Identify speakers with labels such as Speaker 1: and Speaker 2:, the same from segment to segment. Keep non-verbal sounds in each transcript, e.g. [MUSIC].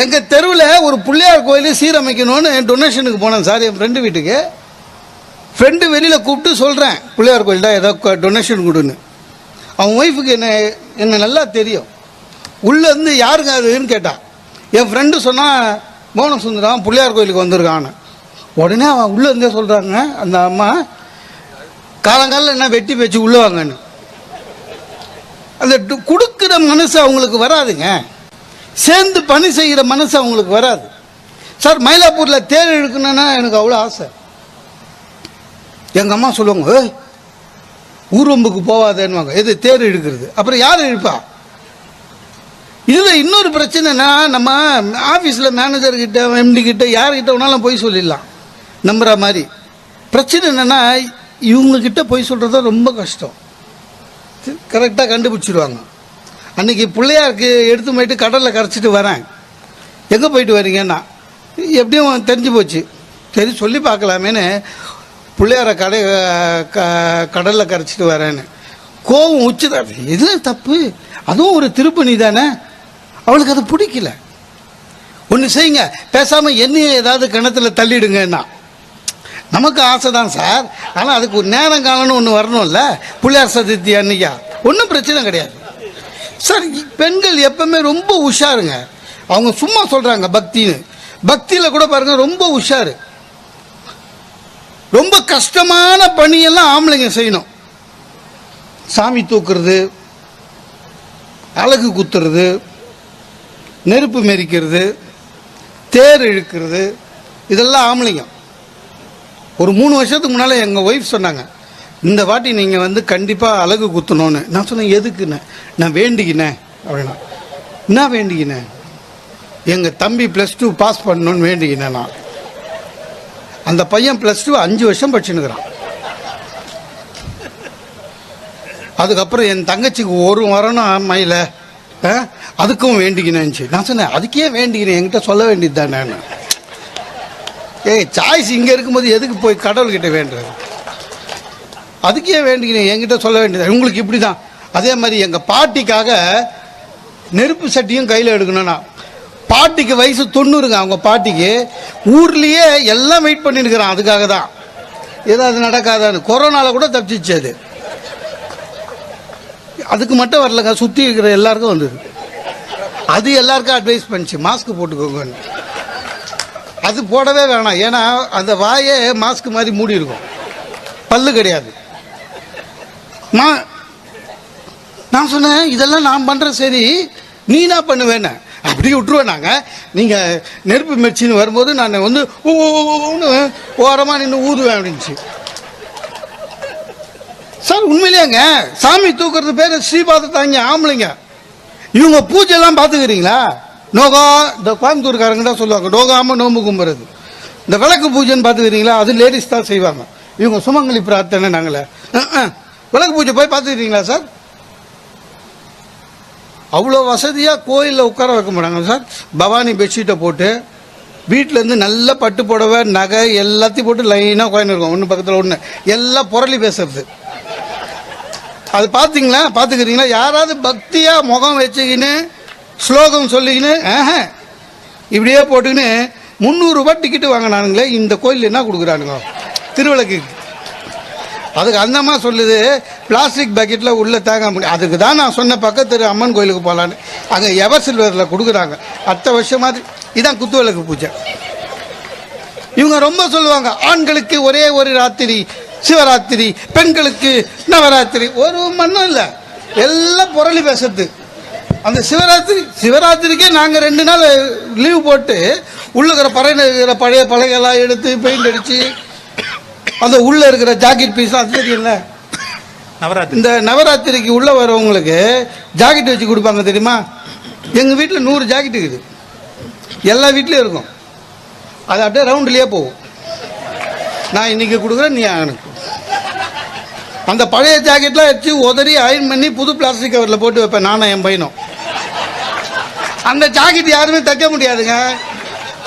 Speaker 1: எங்கள் தெருவில் ஒரு பிள்ளையார் கோயில் சீரமைக்கணும்னு டொனேஷனுக்கு போனேன் சார் என் ஃப்ரெண்டு வீட்டுக்கு. ஃப்ரெண்டு வெளியில் கூப்பிட்டு சொல்கிறேன் பிள்ளையார் கோயில்டா ஏதோ டொனேஷன் கொடுன்னு. அவன் ஒய்ஃபுக்கு என்ன என்ன நல்லா தெரியும். உள்ளே இருந்து யாருங்க அதுன்னு கேட்டான் என் ஃப்ரெண்டு சொன்னால் மோகன சுந்தரம் பிள்ளையார் கோயிலுக்கு வந்திருக்கான்னு. உடனே அவன் உள்ளே இருந்தே சொல்கிறாங்க அந்த அம்மா காலங்காலில் என்ன வெட்டி பேச்சு உள்ளே வாங்கன்னு. அந்த கொடுக்குற மனசு அவங்களுக்கு வராதுங்க. சேர்ந்து பணி செய்கிற மனசு அவங்களுக்கு வராது. சார் மயிலாப்பூரில் தேர் இழுக்கணுன்னா எனக்கு அவ்வளோ ஆசை. எங்கள் அம்மா சொல்லுவாங்க ஊரம்புக்கு ஊர்வம்புக்கு போவாதேன்னுவாங்க. எது தேர் இழுக்கிறது? அப்புறம் யார் இழுப்பா? இதில் இன்னொரு பிரச்சனைனா நம்ம ஆஃபீஸில் மேனேஜர்கிட்ட எம்டி கிட்ட யார்கிட்ட வேணாலும் போய் சொல்லிடலாம். நம்புற மாதிரி. பிரச்சனை என்னென்னா இவங்கக்கிட்ட போய் சொல்கிறது ரொம்ப கஷ்டம். கரெக்டாக கண்டுபிடிச்சிடுவாங்க அன்றைக்கி பிள்ளையாருக்கு எடுத்து போயிட்டு கடலில் கரைச்சிட்டு வரேன். எங்கே போயிட்டு வரீங்கன்னா எப்படியும் தெரிஞ்சு போச்சு. சரி சொல்லி பார்க்கலாமேன்னு பிள்ளையார கடை க கடலில் கரைச்சிட்டு வரேன்னு. கோவம் உச்சுதான் எது தப்பு. அதுவும் ஒரு திருப்பணி தானே. அவளுக்கு அது பிடிக்கல. ஒன்று செய்யுங்க. பேசாமல் என்னையும் ஏதாவது கிணத்துல தள்ளிடுங்கன்னா. நமக்கு ஆசை தான் சார். ஆனால் அதுக்கு ஒரு நேரம் காலம்னு ஒன்று வரணும்ல. பிள்ளையார் சதுர்த்தி அன்னைக்கா. ஒன்றும் பிரச்சனை கிடையாது. சார் பெண்கள் எப்பவுமே ரொம்ப உஷாருங்க. அவங்க சும்மா சொல்கிறாங்க பக்தின்னு. பக்தியில் கூட பாருங்க ரொம்ப உஷாரு. ரொம்ப கஷ்டமான பணியெல்லாம் ஆம்பளைங்க செய்யணும். சாமி தூக்குறது அழகு குத்துறது நெருப்பு மெரிக்கிறது தேர் இழுக்கிறது இதெல்லாம் ஆம்பளைங்க. ஒரு மூணு வருஷத்துக்கு முன்னால் எங்கள் ஒய்ஃப் சொன்னாங்க இந்த வாட்டி நீங்கள் வந்து கண்டிப்பாக அழகு குத்தணும்னு. நான் சொன்னேன் எதுக்குண்ணே நான் வேண்டிக்கினேன். அப்படின்னா என்ன வேண்டிக்கினேன்? எங்கள் தம்பி ப்ளஸ் டூ பாஸ் பண்ணணும்னு வேண்டிக்கினேன் நான். அந்த பையன் ப்ளஸ் டூ அஞ்சு வருஷம் படிச்சுன்னுக்குறான். அதுக்கப்புறம் என் தங்கச்சிக்கு ஒரு வரணும் மயில அதுக்கும் வேண்டிக்கினேன்ச்சு. நான் சொன்னேன் அதுக்கே வேண்டிக்கினேன் என்கிட்ட சொல்ல வேண்டியது தானே ஏய் சாய்ஸ் இங்கே இருக்கும்போது எதுக்கு போய் கடவுள்கிட்ட வேண்டுறது? அதுக்கே வேண்டிக்கினேன் என்கிட்ட சொல்ல வேண்டியது. உங்களுக்கு இப்படி தான் அதே மாதிரி எங்கள் பாட்டிக்காக நெருப்பு சட்டியும் கையில் எடுக்கணும்னா பாட்டிக்கு வயசு தொண்ணூறுங்க. அவங்க பாட்டிக்கு ஊர்லேயே எல்லாம் வெயிட் பண்ணிருக்கிறான் அதுக்காக தான். ஏதாவது நடக்காதான்னு. கொரோனாவில் கூட தப்பிச்சிச்சு அது. அதுக்கு மட்டும் வரலங்க. சுற்றி இருக்கிற எல்லாருக்கும் வந்தது. அது எல்லாருக்கும் அட்வைஸ் பண்ணிச்சு. மாஸ்க் போட்டுக்கோங்கன்னு. அது போடவே வேணாம். ஏன்னா அந்த வாயே மாஸ்க் மாதிரி மூடி இருக்கும் பல்லு கிடையாது. நான் நான் சொன்னேன் இதெல்லாம் நான் பண்ணுறேன் சரி. நீ என்ன பண்ணுவேன்னு. அப்படி விட்டுருவேன் நாங்கள் நீங்கள் நெருப்பு மிர்ச்சின்னு வரும்போது நான் வந்து ஊன்னு ஓரமாக நின்று ஊதுவேன் அப்படின்ச்சு சார் உண்மையிலேங்க சாமி தூக்குறது பேர் ஸ்ரீபாதத்தாங்க ஆம்பளைங்க. இவங்க பூஜைலாம் பார்த்துக்கிறீங்களா? நோகா இந்த கோயம்புத்தூர்காரங்க தான் சொல்லுவாங்க நோகாமல் நோம்பு கும்புறது. இந்த விளக்கு பூஜைன்னு பார்த்துக்கிறீங்களா? அது லேடிஸ் தான் செய்வாங்க. இவங்க சுமங்கலி பிரார்த்தனை நாங்களே. விளக்கு பூஜை போய் பார்த்துக்கிறீங்களா சார்? அவ்வளோ வசதியாக கோயிலில் உட்கார வைக்க மாட்டாங்க சார். பவானி பெட்ஷீட்டை போட்டு வீட்டிலேருந்து நல்ல பட்டு புடவை நகை எல்லாத்தையும் போட்டு லைனாக உட்காந்துருக்கோம் ஒன்று பக்கத்தில் ஒன்று எல்லாம் புரளி பேசுறது. அது பார்த்தீங்களா பார்த்துக்கிறீங்களா யாராவது பக்தியாக முகம் வச்சுக்கின்னு ஸ்லோகம் சொல்லிக்கின்னு ஆஹ இப்படியே போட்டுக்கின்னு முந்நூறுரூபா டிக்கெட்டு வாங்கினானுங்களே இந்த கோயில் என்ன கொடுக்குறானுங்க? திருவிளக்கு. அதுக்கு அந்தம்மா சொல்லுது பிளாஸ்டிக் பக்கெட்டில் உள்ளே தேங்க முடியும் அதுக்கு தான் நான் சொன்ன பக்கத்து அம்மன் கோயிலுக்கு போகலான்னு அங்கே எவர் சில்வரில் கொடுக்குறாங்க. அடுத்த வருஷம் மாதிரி இதான் குத்துவிளக்கு பூஜை. இவங்க ரொம்ப சொல்லுவாங்க ஆண்களுக்கு ஒரே ஒரு ராத்திரி சிவராத்திரி பெண்களுக்கு நவராத்திரி. ஒரு மண்ணும் இல்லை. எல்லாம் புரளி பேசுறது. அந்த சிவராத்திரி சிவராத்திரிக்கே நாங்கள் ரெண்டு நாள் லீவ் போட்டு உள்ள இருக்கிற இருக்கிற பழைய பழையெல்லாம் எடுத்து பெயிண்ட் அடித்து அந்த உள்ளே இருக்கிற ஜாக்கெட் பீஸ் அது தெரியல
Speaker 2: நவராத்திரி.
Speaker 1: இந்த நவராத்திரிக்கு உள்ளே வரவங்களுக்கு ஜாக்கெட் வச்சு கொடுப்பாங்க தெரியுமா? எங்கள் வீட்டில் நூறு ஜாக்கெட் இருக்குது. எல்லா வீட்லேயும் இருக்கும். அது அப்படியே ரவுண்டுலேயே போகும். நான் இன்னைக்கு கொடுக்குறேன் நீ எனக்கு அந்த பழைய ஜாக்கெட்லாம் வச்சு உதறி அயன் பண்ணி புது பிளாஸ்டிக் கவரில் போட்டு வைப்பேன் நானும் என் பையனும். அந்த ஜாக்கெட் யாருமே தைக்க முடியாதுங்க.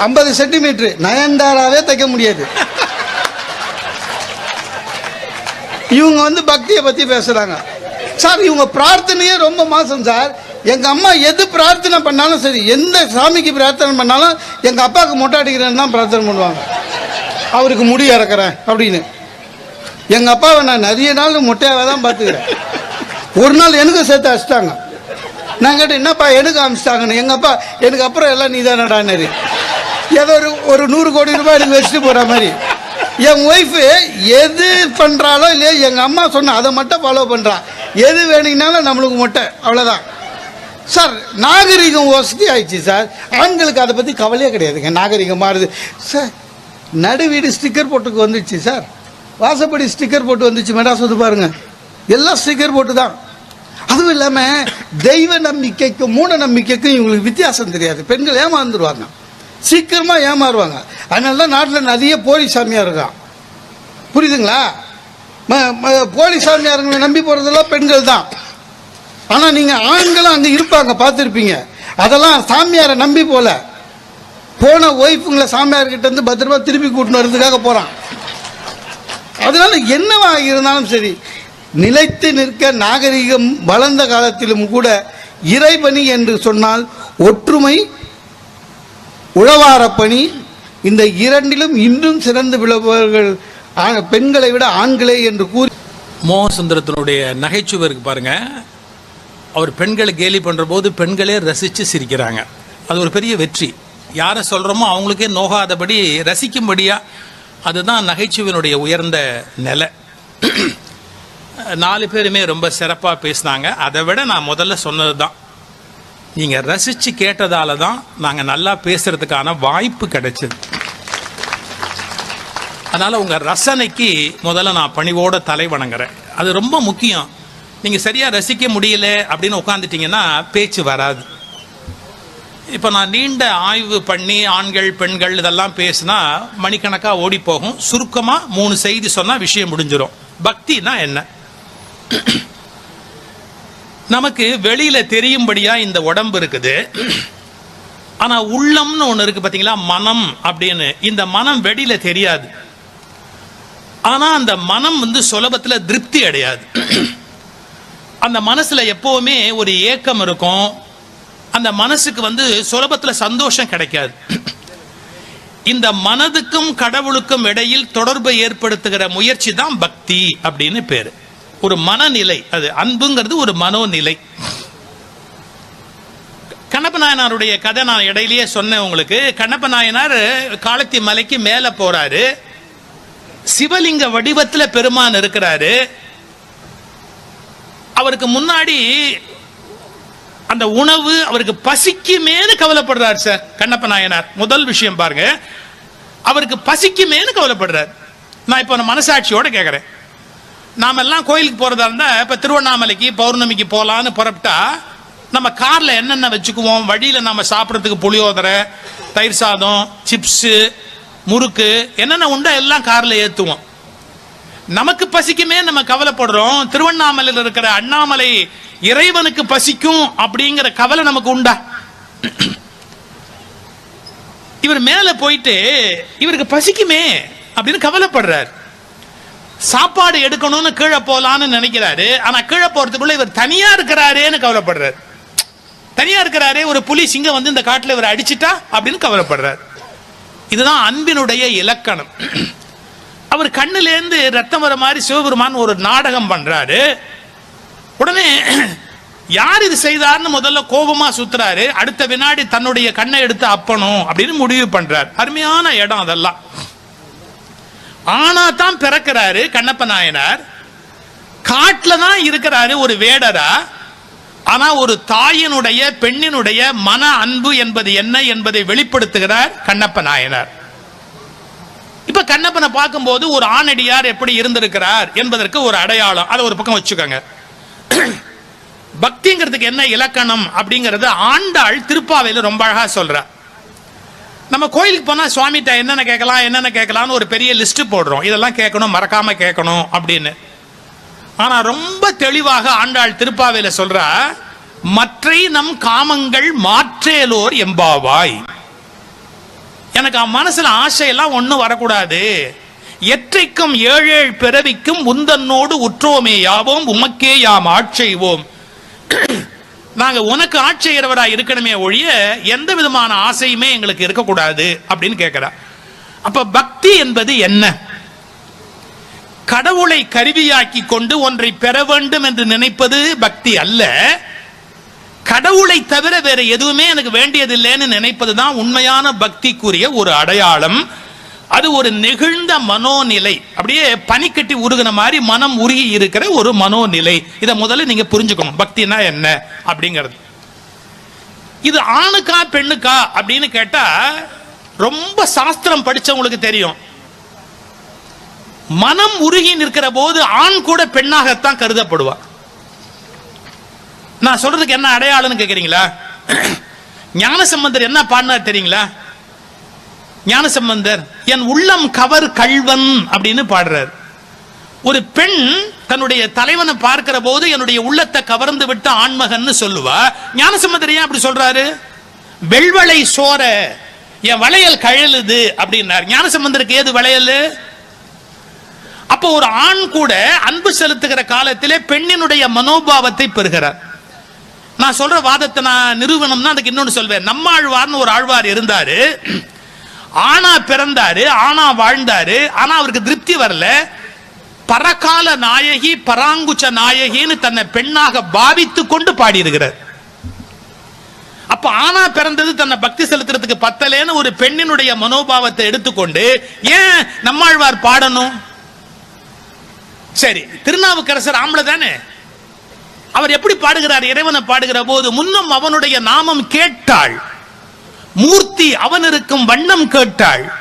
Speaker 1: ஐம்பது சென்டிமீட்ரு நயன்தாராவே தைக்க முடியாது. இவங்க வந்து பக்தியை பற்றி பேசுகிறாங்க சார் இவங்க பிரார்த்தனையே ரொம்ப மாசம் சார். எங்க அம்மா எது பிரார்த்தனை பண்ணாலும் சரி எந்த சாமிக்கு பிரார்த்தனை பண்ணாலும் எங்க அப்பாவுக்கு மொட்டை அடிக்கிறேன்னு தான் பிரார்த்தனை பண்ணுவாங்க. அவருக்கு முடி இறக்குறேன் அப்படின்னு. எங்க அப்பாவை நான் நிறைய நாள் மொட்டையாவே தான் பார்த்துக்கிறேன். ஒரு நாள் எனக்கும் சேர்த்து அடிச்சிட்டாங்க. நான் கேட்டேன் என்னப்பா எனக்கு அமிச்சிட்டாங்கன்னு எங்க அப்பா எனக்கு அப்புறம் எல்லாம் நீ தானடான்னாரு ஏதோ ஒரு ஒரு நூறு கோடி ரூபாய் எனக்கு வச்சுட்டு போற மாதிரி. என் ஒய்ஃபு எது பண்ணுறாலோ இல்லையோ எங்கள் அம்மா சொன்ன அதை மட்டும் ஃபாலோ பண்ணுறான் எது வேணுங்கனாலும் நம்மளுக்கு மொட்டை அவ்வளோதான் சார் நாகரிகம் வசதி ஆயிடுச்சு சார் ஆண்களுக்கு அதை பற்றி கவலையே கிடையாதுங்க. நாகரிகம் மாறுது. சார் நடுவீடு ஸ்டிக்கர் போட்டுக்கு வந்துடுச்சு சார் வாசப்படி ஸ்டிக்கர் போட்டு வந்துச்சு மெட்ராஸ் வந்து பாருங்க. எல்லாம் ஸ்டிக்கர் போட்டு தான் அதுவும் இல்லாமல் தெய்வ நம்பிக்கைக்கும் மூட நம்பிக்கைக்கும் இவங்களுக்கு வித்தியாசம் தெரியாது. பெண்கள் ஏமாந்துருவாங்க. சீக்கிரமாக ஏமாறுவாங்க. அதனால தான் நாட்டில் நிறைய போலி சாமியார் இருக்கான். புரியுதுங்களா? ம- போலி சாமியாருங்களை நம்பி போகிறதெல்லாம் பெண்கள் தான். ஆனால் நீங்கள் ஆண்களும் அங்கே இருப்பாங்க பார்த்துருப்பீங்க. அதெல்லாம் சாமியாரை நம்பி போல. போன ஒய்ஃபுங்களை சாமியார்கிட்ட இருந்து பத்திரமா திருப்பி கூட்டின்னு வர்றதுக்காக போகிறான் அதனால என்னவா இருந்தாலும் சரி நிலைத்து நிற்க நாகரிகம் வளர்ந்த காலத்திலும் கூட இறைபணி என்று சொன்னால் ஒற்றுமை உழவாரப்பணி இந்த இரண்டிலும் இன்னும் சிறந்து விழுபவர்கள் ஆ- பெண்களை விட ஆண்களே என்று கூறி
Speaker 3: மோகசுந்தரத்தினுடைய நகைச்சுவை இருக்கு பாருங்க. அவர் பெண்களை கேலி பண்ற போது பெண்களே ரசிச்சு சிரிக்கிறாங்க. அது ஒரு பெரிய வெற்றி. யாரை சொல்றோமோ அவங்களுக்கே நோகாதபடி ரசிக்கும்படியா அதுதான் நகைச்சுவையினுடைய உயர்ந்த நிலை. [CLEARS THROAT] நாலு பேருமே ரொம்ப சிறப்பாக பேசினாங்க. அதை விட நான் முதல்ல சொன்னது தான் நீங்கள் ரசித்து கேட்டதால தான் நாங்கள் நல்லா பேசுகிறதுக்கான வாய்ப்பு கிடைச்சிது. அதனால் உங்கள் ரசனைக்கு முதல்ல நான் பணிவோட தலை வணங்குறேன். அது ரொம்ப முக்கியம். நீங்கள் சரியாக ரசிக்க முடியல அப்படின்னு உட்காந்துட்டீங்கன்னா பேச்சு வராது. இப்போ நான் நீண்ட ஆய்வு பண்ணி ஆண்கள் பெண்கள் இதெல்லாம் பேசினா மணிக்கணக்காக ஓடி போகும். சுருக்கமாக மூணு செய்தி சொன்னால் விஷயம் முடிஞ்சிடும் பக்தினா என்ன? நமக்கு வெளியில தெரியும்படியா இந்த உடம்பு இருக்குது. ஆனா உள்ளம்னு ஒண்ணு இருக்கு பாத்தீங்களா? மனம் அப்படின்னு. இந்த மனம் வெளியில தெரியாது. ஆனா அந்த மனம் வந்து சுலபத்துல திருப்தி அடையாது. அந்த மனசுல எப்பவுமே ஒரு ஏக்கம் இருக்கும். அந்த மனசுக்கு வந்து சுலபத்துல சந்தோஷம் கிடைக்காது. இந்த மனதுக்கும் கடவுளுக்கும் இடையில் தொடர்பை ஏற்படுத்துகிற முயற்சி தான் பக்தி அப்படின்னு பேரு. ஒரு மனநிலை அது அன்புங்கிறது ஒரு மனோநிலை. கண்ணப்ப நாயனாருடைய கதை நான் இடையிலேயே சொன்னேன் உங்களுக்கு. கண்ணப்ப நாயனார் காலத்தி மலைக்கு மேல போறாரு. சிவலிங்க வடிவத்துல பெருமான் இருக்கிறாரு. அவருக்கு முன்னாடி அந்த உணவு அவருக்கு பசிக்குமேனு கவலைப்படுறார் சார் கண்ணப்ப நாயனார். முதல் விஷயம் பாருங்க. அவருக்கு பசிக்குமேனு கவலைப்படுறார். நான் இப்போ மனசாட்சியோட கேட்குறேன் நாம எல்லாம் கோயிலுக்கு போறதா இருந்தா இப்ப திருவண்ணாமலைக்கு பௌர்ணமிக்கு போகலான்னு புறப்பட்டா நம்ம கார்ல என்னென்ன வச்சுக்குவோம்? வழியில நம்ம சாப்பிட்றதுக்கு புளியோதரை தயிர் சாதம் சிப்ஸு முறுக்கு என்னென்ன உண்டோ எல்லாம் கார்ல ஏற்றுவோம் நமக்கு பசிக்குமே நம்ம கவலைப்படுறோம். திருவண்ணாமலையில் இருக்கிற அண்ணாமலை இறைவனுக்கு பசிக்கும் அப்படிங்கிற கவலை நமக்கு உண்டா? இவர் மேல போயிட்டு இவருக்கு பசிக்குமே அப்படின்னு கவலைப்படுறார். சாப்பாடு எடுக்கணும்னு கீழே போகலான்னு நினைக்கிறாரு. ஆனா கீழே போறதுக்குள்ள இவர் தனியா இருக்கிறாரேன்னு கவலைப்படுறாரு. தனியா இருக்கிறாரே ஒரு புலி சிங்கம் வந்து இந்த காட்டுல இவர் அடிச்சிட்டா அப்படின்னு கவலைப்படுறார். இதுதான் அன்பினுடைய இலக்கணம். அவர் கண்ணுலேருந்து ரத்தம் வர மாதிரி சிவபெருமான் ஒரு நாடகம் பண்றாரு. உடனே யார் இது செய்தார்னு முதல்ல கோபமா சுத்துறாரு. அடுத்த வினாடி தன்னுடைய கண்ணை எடுத்து அப்பணும் அப்படின்னு முடிவு பண்றார். அருமையான இடம் அதெல்லாம். ஆனா தான் பிறக்கிறாரு கண்ணப்ப நாயனார். காட்டில் தான் இருக்கிறாரு ஒரு வேடரா. ஆனா ஒரு தாயினுடைய பெண்ணினுடைய மன அன்பு என்பது என்ன என்பதை வெளிப்படுத்துகிறார் கண்ணப்ப நாயனார். இப்ப கண்ணப்பனை பார்க்கும்போது ஒரு ஆணடியார் எப்படி இருந்திருக்கிறார் என்பதற்கு ஒரு அடையாளம். அதை ஒரு பக்கம் வச்சுக்கோங்க. பக்திங்கிறதுக்கு என்ன இலக்கணம் அப்படிங்கறது ஆண்டாள் திருப்பாவையில் ரொம்ப அழகா சொல்றார் நம்ம கோயிலுக்கு போனால் சுவாமிகிட்ட என்னென்ன கேட்கலாம் என்னென்ன கேட்கலாம்னு ஒரு பெரிய லிஸ்ட்டு போடுறோம். இதெல்லாம் கேட்கணும் மறக்காம கேட்கணும் அப்படின்னு. ஆனால் ரொம்ப தெளிவாக ஆண்டாள் திருப்பாவையில் சொல்கிறா மற்றை நம் காமங்கள் மாற்றேலோர் எம்பாவாய். எனக்கு அவன் மனசுல ஆசையெல்லாம் ஒன்றும் வரக்கூடாது. எற்றைக்கும் ஏழேழ் பிறவிக்கும் உந்தன்னோடு உற்றோமே யாவோம் உமக்கே யாம் ஆட்செய்வோம். நாங்க உனக்கு ஆட்சி இருக்கணுமே ஒழிய எந்த விதமான ஆசையுமே எங்களுக்கு இருக்கக்கூடாது அப்படின்னு கேட்கிறா அப்ப பக்தி என்பது என்ன? கடவுளை கருவியாக்கி கொண்டு ஒன்றை பெற வேண்டும் என்று நினைப்பது பக்தி அல்ல. கடவுளை தவிர வேற எதுவுமே எனக்கு வேண்டியதில்லைன்னு நினைப்பது தான் உண்மையான பக்திக்குரிய ஒரு அடையாளம். அது ஒரு நெகிழ்ந்த மனோநிலை. அப்படியே பனிக்கட்டி உருகின மாதிரி மனம் உருகி இருக்கிற ஒரு மனோநிலை. இதை முதல்ல நீங்க புரிஞ்சுக்கணும். பக்தினா என்ன? அப்படிங்கிறது. இது ஆணுக்கா பெண்ணுக்கா அப்படின்னு கேட்டா ரொம்ப சாஸ்திரம் படிச்சவங்களுக்கு தெரியும். மனம் உருகி நிற்கிற போது ஆண் கூட பெண்ணாகத்தான் கருதப்படுவான் நான் சொல்றதுக்கு என்ன அடையாளம்னு கேக்குறீங்களா? ஞானசம்பந்தர் என்ன பாடினார் தெரியுங்களா? ஞானசம்பந்தர் என் உள்ளம் கவர் கள்வன் அப்படின்னு பாடுறார். ஒரு பெண் தன்னுடைய தலைவனை பார்க்கிற போது என்னுடைய உள்ளத்தை கவர்ந்து விட்ட ஆண்மகன் சொல்லுவா. ஞானசம்பந்தர் ஏன் அப்படி சொல்றாரு? வெள்வளை சோர என் வளையல் கழலுது அப்படின்னார். ஞானசம்பந்தருக்கு ஏது வளையல்? அப்போ ஒரு ஆண் கூட அன்பு செலுத்துகிற காலத்திலே பெண்ணினுடைய மனோபாவத்தை பெறுகிறார். நான் சொல்ற வாதத்தை நான் நிறுவனம்னா அதுக்கு இன்னொன்னு சொல்வேன். நம்மாழ்வார்னு ஒரு ஆழ்வார் இருந்தாரு. ஆனா பிறந்தாரு ஆனா வாழ்ந்தாரு ஆனா அவருக்கு திருப்தி வரல. பரகால நாயகி பராங்குச்ச நாயகின்னு தன்னை பெண்ணாக பாவித்து கொண்டு பாடியிருக்கிறார். அப்ப ஆனா பிறந்தது தன்னை பக்தி செலுத்துறதுக்கு பத்தலேன்னு ஒரு பெண்ணினுடைய மனோபாவத்தை எடுத்துக்கொண்டு ஏன் நம்மாழ்வார் பாடணும்? சரி திருநாவுக்கரசர் ஆம்பளை தானே? அவர் எப்படி பாடுகிறார்? இறைவனை பாடுகிற போது முன்னும் அவனுடைய நாமம் கேட்டாள். மூர்த்தி அவன் இருக்கும் வண்ணம் கேட்டாள்.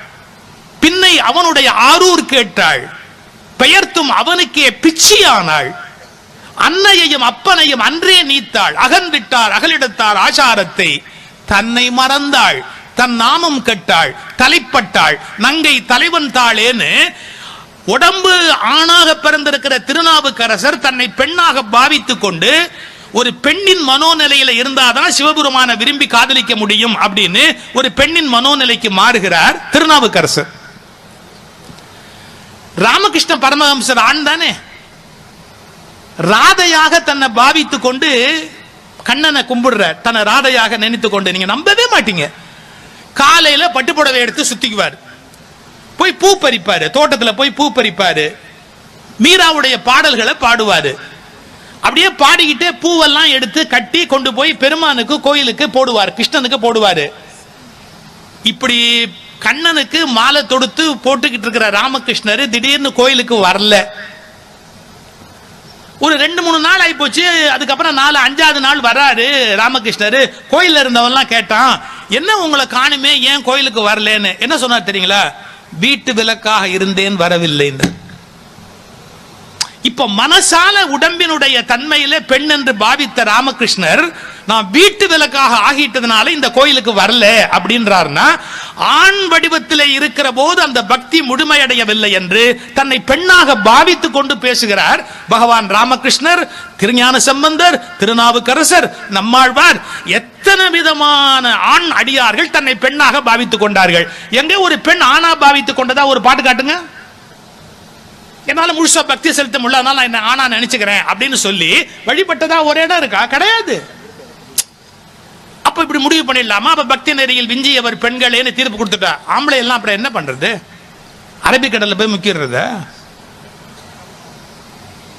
Speaker 3: பின்னை அவனுடைய ஆரூர் கேட்டாள். பெயர்த்தும் அவனுக்கே பிச்சியானாள். அன்னையையும் அப்பனையும் அன்றே நீத்தாள். அகன்விட்டார் அகலிடத்தார் ஆசாரத்தை. தன்னை மறந்தாள். தன் நாமம் கெட்டாள். தலைப்பட்டாள் நங்கை தலைவன் தாளேன்னு உடம்பு ஆணாக பிறந்திருக்கிற திருநாவுக்கரசர் தன்னை பெண்ணாக பாவித்துக் கொண்டு ஒரு பெண்ணின் மனோநிலையில இருந்தாதான் சிவபெருமான விரும்பி காதலிக்க முடியும் அப்படின்னு ஒரு பெண்ணின் மனோநிலைக்கு மாறுகிறார் திருநாவுக்கரசர். ராமகிருஷ்ண பரமஹம்சர் ஆண் தானே? ராதையாக தன்னை பாவித்து கொண்டு கண்ணனை கும்பிடுற தன்னை ராதையாக நினைத்து கொண்டு. நீங்க நம்பவே மாட்டீங்க. காலையில பட்டுப்புடவை எடுத்து சுத்திக்குவார். போய் பூ பறிப்பாரு. தோட்டத்துல போய் பூ பறிப்பாரு. மீராவுடைய பாடல்களை பாடுவாரு. அப்படியே பாடிக்கிட்டு பூவெல்லாம் எடுத்து கட்டி கொண்டு போய் பெருமானுக்கு கோயிலுக்கு போடுவார். கிருஷ்ணனுக்கு போடுவாரு. இப்படி கண்ணனுக்கு மாலை தொடுத்து போட்டுக்கிட்டு இருக்கிற ராமகிருஷ்ணர் திடீர்னு கோயிலுக்கு வரல. ஒரு ரெண்டு மூணு நாள் ஆயிப்போச்சு. அதுக்கப்புறம் நாலு அஞ்சாவது நாள் வராரு ராமகிருஷ்ணர். கோயில்ல இருந்தவன்லாம் கேட்டான் என்ன உங்களை காணுமே? ஏன் கோயிலுக்கு வரலன்னு? என்ன சொன்னார் தெரியுங்களா? வீட்டு விளக்காக இருந்தேன் வரவில்லைன்னு இப்ப மனசால உடம்பினுடைய தன்மையில பெண் என்று பாவித்த ராமகிருஷ்ணர் நான் வீட்டு விளக்காக ஆகிட்டதுனால இந்த கோயிலுக்கு வரல அப்படின்றார்னா ஆண் வடிவத்திலே இருக்கிற போது அந்த பக்தி முழுமையடையவில்லை என்று தன்னை பெண்ணாக பாவித்துக் கொண்டு பேசுகிறார் பகவான் ராமகிருஷ்ணர் திருஞான சம்பந்தர் திருநாவுக்கரசர் நம்மாழ்வார். எத்தனை விதமான ஆண் அடியார்கள் தன்னை பெண்ணாக பாவித்துக் கொண்டார்கள்? எங்கே ஒரு பெண் ஆணா பாவித்துக் கொண்டதா? ஒரு பாட்டு காட்டுங்க. என்னால முழுசா பக்தி செலுத்த முடியல அதனால நான் என்ன ஆனா நினைச்சுக்கிறேன் அப்படின்னு சொல்லி வழிபட்டதா ஒரு இடம் இருக்கா? கிடையாது. அப்ப இப்படி முடிவு பண்ணிடலாமா? அப்ப பக்தி நெறியில் விஞ்சியவர் பெண்களேன்னு தீர்ப்பு கொடுத்துட்டா. ஆம்பளை எல்லாம் அப்புறம் என்ன பண்றது? அரபிக்கடல போய் முக்கிடுறத?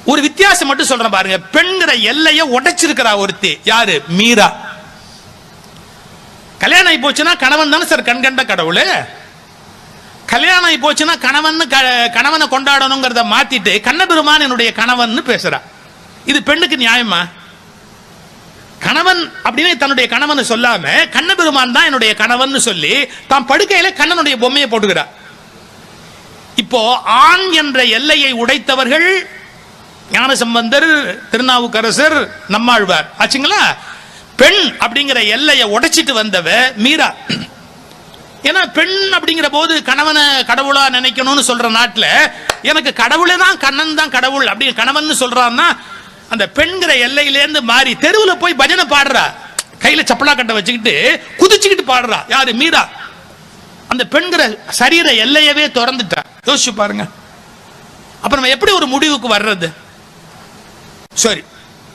Speaker 3: ஒரு வித்தியாசம் மட்டும் சொல்றேன் பாருங்க. பெண்கிற எல்லையை உடைச்சிருக்கிறா ஒருத்தி. யாரு? மீரா. கல்யாணம் ஆகி போச்சுன்னா கணவன் தானே சார் கண்கண்ட கடவுள்? கல்யாணம் ஆகி போச்சுன்னா கணவன் கணவனை கொண்டாடணுங்கிறத மாத்திட்டு கண்ணபெருமான் என்னுடைய கணவன் பேசுறா. இது பெண்ணுக்கு நியாயமா? கணவன் அப்படின்னு தன்னுடைய கணவன் சொல்லாம கண்ணபெருமான் தான் என்னுடைய கணவன் சொல்லி தான் படுக்கையில கண்ணனுடைய பொம்மையை போட்டுக்கிறா. இப்போ ஆண் என்ற எல்லையை உடைத்தவர்கள் ஞானசம்பந்தர் திருநாவுக்கரசர் நம்மாழ்வார். ஆச்சுங்களா? பெண் அப்படிங்கிற எல்லையை உடைச்சிட்டு வந்தவ மீரா. ஏன்னா பெண் அப்படிங்கிற போது கணவனை கடவுளா நினைக்கணும்னு சொல்ற நாட்டில் எனக்கு கடவுளே தான் கண்ணன் தான் கடவுள் அப்படின்னு கணவன் சொல்றான்னா அந்த பெண்கிற எல்லையிலேருந்து மாறி தெருவில் போய் பஜனை பாடுறா. கையில சப்பலா கட்டை வச்சுக்கிட்டு குதிச்சுக்கிட்டு பாடுறா. யாரு? மீரா. அந்த பெண்கிற சரீர எல்லையவே திறந்துட்டா. யோசிச்சு பாருங்க. அப்ப நம்ம எப்படி ஒரு முடிவுக்கு வர்றது? சரி.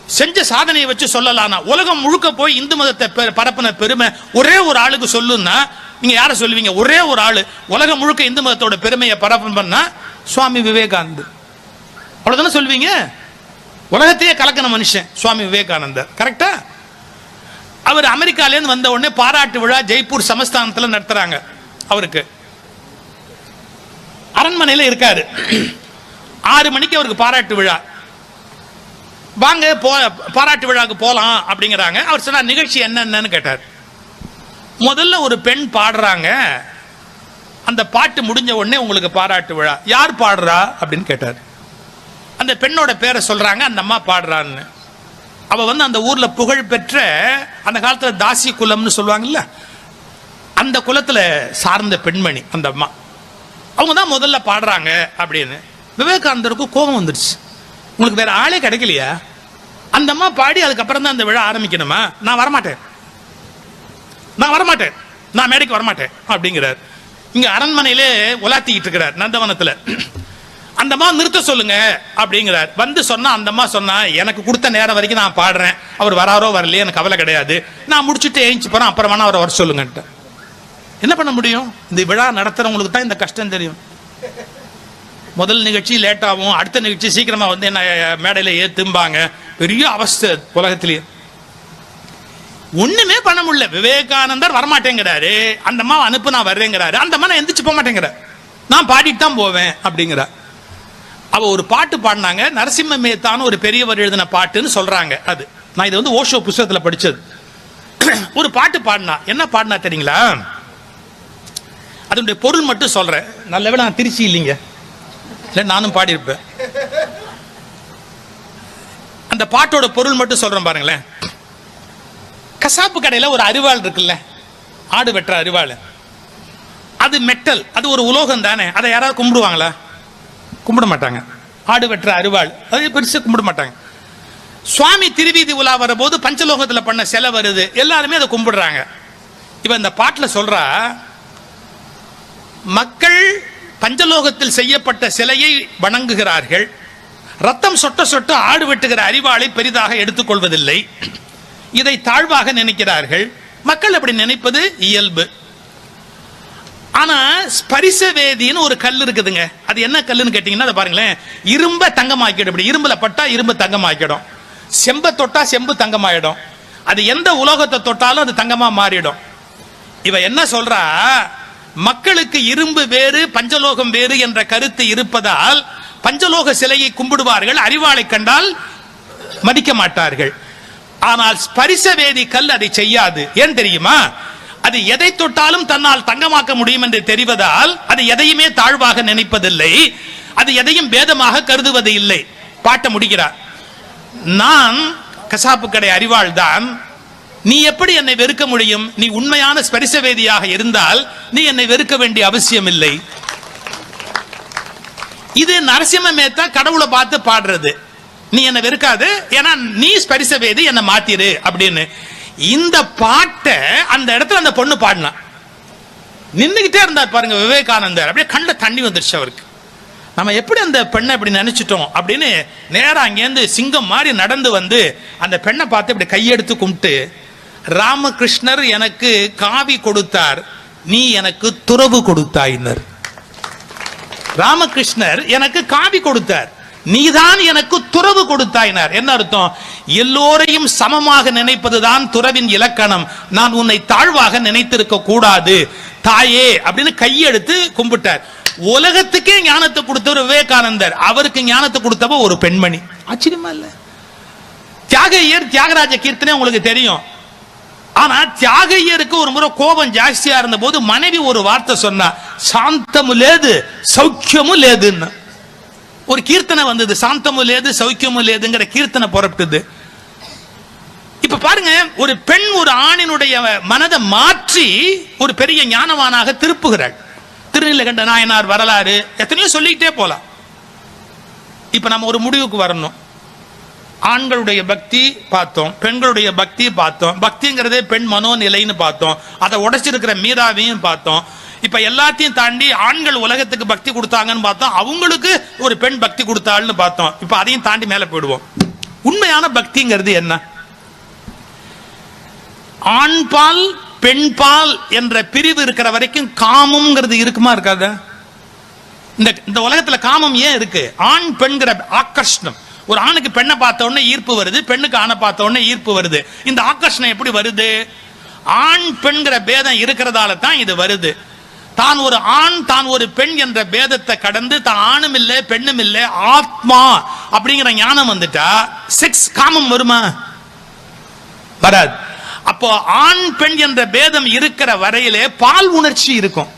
Speaker 3: செஞ்ச சாதனையை வச்சு சொல்லலாம்னா உலகம் முழுக்க போய் இந்து மதத்தை பெ- பெருமை ஒரே ஒரு ஆளுக்கு சொல்லுன்னா நீங்க யாரை சொல்லுவீங்க? ஒரே ஒரு ஆள் உலகம் முழுக்க இந்து மதத்தோட பெருமையை பரப்பம் பண்ணா சுவாமி விவேகானந்தர். அவ்வளவுதானே சொல்லுவீங்க? உலகத்தையே கலக்கின மனுஷன் சுவாமி விவேகானந்தர். கரெக்டா அவர் அமெரிக்காலேருந்து வந்த உடனே பாராட்டு விழா ஜெய்ப்பூர் சமஸ்தானத்தில் நடத்துறாங்க அவருக்கு. அரண்மனையில் இருக்காரு. ஆறு மணிக்கு அவருக்கு பாராட்டு விழா. வாங்க போ பாராட்டு விழாவுக்கு போகலாம் அப்படிங்கிறாங்க. அவர் சொன்னார் நிகழ்ச்சி என்னென்னு கேட்டார். முதல்ல ஒரு பெண் பாடுறாங்க. அந்த பாட்டு முடிஞ்ச உடனே உங்களுக்கு பாராட்டு விழா. யார் பாடுறா? அப்படின்னு கேட்டார். அந்த பெண்ணோட பேரை சொல்கிறாங்க அந்த அம்மா பாடுறான்னு. அவள் வந்து அந்த ஊரில் புகழ் பெற்ற அந்த காலத்தில் தாசி குலம்னு சொல்லுவாங்கல்ல அந்த குலத்தில் சார்ந்த பெண்மணி அந்த அம்மா. அவங்க தான் முதல்ல பாடுறாங்க அப்படின்னு. விவேகானந்தருக்கு கோபம் வந்துடுச்சு. உங்களுக்கு வேற ஆளே கிடைக்கலையா? அந்த அம்மா பாடி அதுக்கப்புறம் தான் அந்த விழா ஆரம்பிக்கணுமா? நான் வரமாட்டேன். நான் வரமாட்டேன். நான் மேடைக்கு வரமாட்டேன் அப்படிங்கிறார். இங்க அரண்மனையிலே உலாத்திக்கிட்டு இருக்கிறார் நந்தவனத்துல. அந்த அம்மா நிறுத்த சொல்லுங்க அப்படிங்கிறார். வந்து சொன்னா அந்த அம்மா சொன்னா எனக்கு கொடுத்த நேரம் வரைக்கும் நான் பாடுறேன். அவர் வராரோ வரலையே எனக்கு கவலை கிடையாது. நான் முடிச்சுட்டு ஏஞ்சி போறேன். அப்புறம் வேணா அவரை வர சொல்லுங்கன்ட்டு. என்ன பண்ண முடியும்? இந்த விழா நடத்துறவங்களுக்கு தான் இந்த கஷ்டம் தெரியும். முதல் நிகழ்ச்சி லேட் ஆகும் அடுத்த நிகழ்ச்சி சீக்கிரமா வந்து என்ன மேடையில ஏத்தும்பாங்க. பெரிய அவஸ்தை உலகத்திலேயே. ஒண்ணுமே பண்ண முடியல. விவேகானந்தர் வரமாட்டேங்கிறாரு. அந்த அம்மா அனுப்பு நான் வர்றேங்கிறாரு. அந்த அம்மா நான் எந்திரிச்சு போக மாட்டேங்கிறார் நான் பாடிட்டு தான் போவேன் அப்படிங்கிறா. அவ ஒரு பாட்டு பாடினாங்க. நரசிம்ம மேத்தான்னு ஒரு பெரியவர் எழுதின பாட்டுன்னு சொல்றாங்க அது. நான் இது வந்து ஓஷோ புஸ்தகத்தில் படிச்சது. ஒரு பாட்டு பாடினா. என்ன பாடினா தெரியுங்களா? அதனுடைய பொருள் மட்டும் சொல்றேன். நல்ல நான் திருச்சி இல்லைங்க. இல்லை நானும் பாடியிருப்பேன். அந்த பாட்டோட பொருள் மட்டும் சொல்றேன் பாருங்களேன். கசாப்பு கடையில் ஒரு அரிவாள் இருக்குல்ல? ஆடு வெட்டுற அரிவாள். அது மெட்டல் அது ஒரு உலோகம் தானே. அதை யாராவது கும்பிடுவாங்களா? கும்பிட மாட்டாங்க. ஆடு வெட்டுற அரிவாள். அது பெருசு கும்பிட மாட்டாங்க. சுவாமி திருவீதி உலா வரும்போது பஞ்சலோகத்தில் பண்ண சிலை வருது. எல்லாருமே அதை கும்பிடுறாங்க. இவன் இந்த பாட்டில் சொல்றா மக்கள் பஞ்சலோகத்தில் செய்யப்பட்ட சிலையை வணங்குகிறார்கள். ரத்தம் சொட்ட சொட்ட ஆடு வெட்டுகிற அறிவாளை பெரிதாக எடுத்துக்கொள்வதில்லை. இதை தாழ்வாக நினைக்கிறார்கள். மக்கள் அப்படி நினைப்பது இயல்பு. ஆனா ஸ்பரிச வேதின்னு ஒரு கல் இருக்குதுங்க. அது என்ன கல்லுன்னு கேட்டீங்கன்னா அதை பாருங்களேன். இரும்ப தங்கமாக்கிடும் இப்படி. இரும்புல பட்டா இரும்பு தங்கமாக்கிடும். செம்ப தொட்டா செம்பு தங்கமாயிடும். அது எந்த உலோகத்தை தொட்டாலும் அது தங்கமா மாறிடும். இவ என்ன சொல்றா? மக்களுக்கு இரும்பு வேறு பஞ்சலோகம் வேறு என்ற கருத்து இருப்பதால் பஞ்சலோக சிலையை கும்பிடுவார்கள். அறிவாளை கண்டால் மதிக்க மாட்டார்கள். ஆனால் ஸ்பரிச வேதி கல் அதை செய்யாது. ஏன் தெரியுமா? அது எதை தொட்டாலும் தன்னால் தங்கமாக்க முடியும் என்று தெரிவதால் அது எதையுமே தாழ்வாக நினைப்பதில்லை. அது எதையும் பேதமாக கருதுவது இல்லை. பாட்ட முடிகிறார் நான் கசாப்பு கடை அறிவாள் தான். நீ எப்படி என்னை வெறுக்க முடியும்? நீ உண்மையான ஸ்பரிச வேதியாக இருந்தால் நீ என்னை வெறுக்க வேண்டிய அவசியம் இல்லை. இது நரசிம்ம மேத்தா கடவுளை பார்த்து பாடுறது. நீ என்ன வெறுக்காது? ஏன்னா நீ ஸ்பரிசவேதி என்னை மாத்திரு அப்படின்னு. இந்த பாட்டை அந்த இடத்துல அந்த பொண்ணு பாடினா. நின்றுகிட்டே இருந்தார் பாருங்க விவேகானந்தர். அப்படியே கண்ட தண்ணி வந்துருச்சு அவருக்கு. நம்ம எப்படி அந்த பெண்ணை இப்படி நினைச்சிட்டோம் அப்படின்னு நேராக அங்கேருந்து சிங்கம் மாதிரி நடந்து வந்து அந்த பெண்ணை பார்த்து இப்படி கையெடுத்து கும்பிட்டு ராமகிருஷ்ணர் எனக்கு காவி கொடுத்தார் நீ எனக்கு துறவு கொடுத்தாயினர். ராமகிருஷ்ணர் எனக்கு காவி கொடுத்தார். நீதான் எனக்கு துறவு கொடுத்தாயினார். என்ன அர்த்தம்? எல்லோரையும் சமமாக நினைப்பதுதான் துறவின் இலக்கணம். நான் உன்னை தாழ்வாக நினைத்திருக்க கூடாது. தாயே அப்படின்னு கையெடுத்து கும்பிட்டார். உலகத்துக்கே ஞானத்தை கொடுத்தவர் விவேகானந்தர். அவருக்கு ஞானத்தை கொடுத்தவ ஒரு பெண்மணி. ஆச்சரியமா இல்ல? தியாகையர் தியாகராஜ கீர்த்தனை உங்களுக்கு தெரியும். ஆனா தியாகையருக்கு ஒரு முறை கோபம் ஜாஸ்தியா இருந்த போது மனைவி ஒரு வார்த்தை சொன்னா சாந்தமும் லேது சௌக்கியமும் லேதுன்னு. ஒரு கீர்த்தனை வந்தது. சாந்தமும் லேது சௌக்கியமும் லேதுங்கிற கீர்த்தனை புறப்பட்டது இப்ப பாருங்க ஒரு பெண் ஒரு ஆணினுடைய மனதை மாற்றி ஒரு பெரிய ஞானவானாக திருப்புகிறாள். திருநீலகண்ட நாயனார் வரலாறு எத்தனையோ சொல்லிக்கிட்டே போலாம். இப்ப நம்ம ஒரு முடிவுக்கு வரணும். ஆண்களுடைய பக்தி பார்த்தோம் பெண்களுடைய பக்தி பார்த்தோம். பக்திங்கிறதே பெண் மனோநிலைன்னு பார்த்தோம். அதை உடைச்சிருக்கிற மீராவையும் பார்த்தோம். இப்ப எல்லாத்தையும் தாண்டி ஆண்கள் உலகத்துக்கு பக்தி கொடுத்தாங்கன்னு பார்த்தோம் அவங்களுக்கு ஒரு பெண் பக்தி கொடுத்தாள்னு பார்த்தோம். இப்ப அதையும் தாண்டி மேல போயிடுவோம். உண்மையான பக்திங்கிறது என்ன? ஆண்பால் பெண்பால் என்ற பிரிவு இருக்கிற வரைக்கும் காமம்ங்கிறது இருக்குமா இருக்காது? இந்த இந்த உலகத்துல காமம் ஏன் இருக்கு? ஆண் பெண்கிற ஆக்கர்ஷணம். ஒரு ஆணுக்கு பெண்ணை பார்த்த உடனே ஈர்ப்பு வருது பெண்ணுக்கு ஆணை பார்த்த உடனே ஈர்ப்பு வருது. இந்த ஆக்கர்ஷணம் எப்படி வருது? ஆண் பெண்கிற பேதம் இருக்கிறதால தான் இது வருது. தான் ஒரு ஆண் தான் ஒரு பெண் என்ற பேதத்தை கடந்து தான் ஆணும் இல்லை பெண்ணும் இல்லை ஆத்மா அப்படிங்கிற ஞானம் வந்துட்டா செக்ஸ் காமம் வருமா? வராது. அப்போ ஆண் பெண் என்ற பேதம் இருக்கிற வரையிலே பால் உணர்ச்சி இருக்கும்.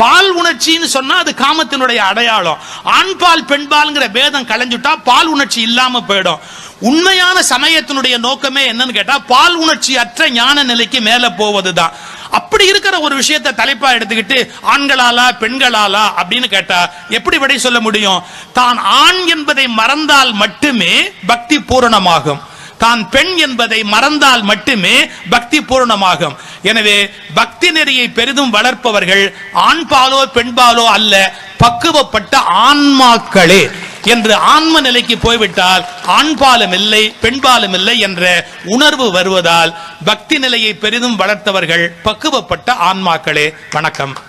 Speaker 3: பால் உணர்ச்சின்னு சொன்னா அது காமத்தினுடைய அடையாளம். ஆண் பால் பெண் பால்ங்கிற பேதம் கலைஞ்சுட்டா பால் உணர்ச்சி இல்லாம போயிடும். உண்மையான சமயத்தினுடைய நோக்கமே என்னன்னு கேட்டா பால் உணர்ச்சி அற்ற ஞான நிலைக்கு மேல போவதுதான். அப்படி இருக்கிற ஒரு விஷயத்தை தலைப்பா எடுத்துக்கிட்டு ஆண்களாலா பெண்களாலா அப்படின்னு கேட்டா எப்படி விடை சொல்ல முடியும்? தான் ஆண் என்பதை மறந்தால் மட்டுமே பக்தி பூரணமாகும். தான் பெண் என்பதை மறந்தால் மட்டுமே பக்தி பூரணமாகும். எனவே பக்தி நெறியை பெரிதும் வளர்ப்பவர்கள் ஆண்பாலோ பெண்பாலோ அல்ல பக்குவப்பட்ட ஆன்மாக்களே. என்று ஆன்ம நிலைக்கு போய்விட்டால் ஆண்பாலும் இல்லை பெண்பாலும் இல்லை என்ற உணர்வு வருவதால் பக்தி நிலையை பெரிதும் வளர்த்தவர்கள் பக்குவப்பட்ட ஆன்மாக்களே. வணக்கம்.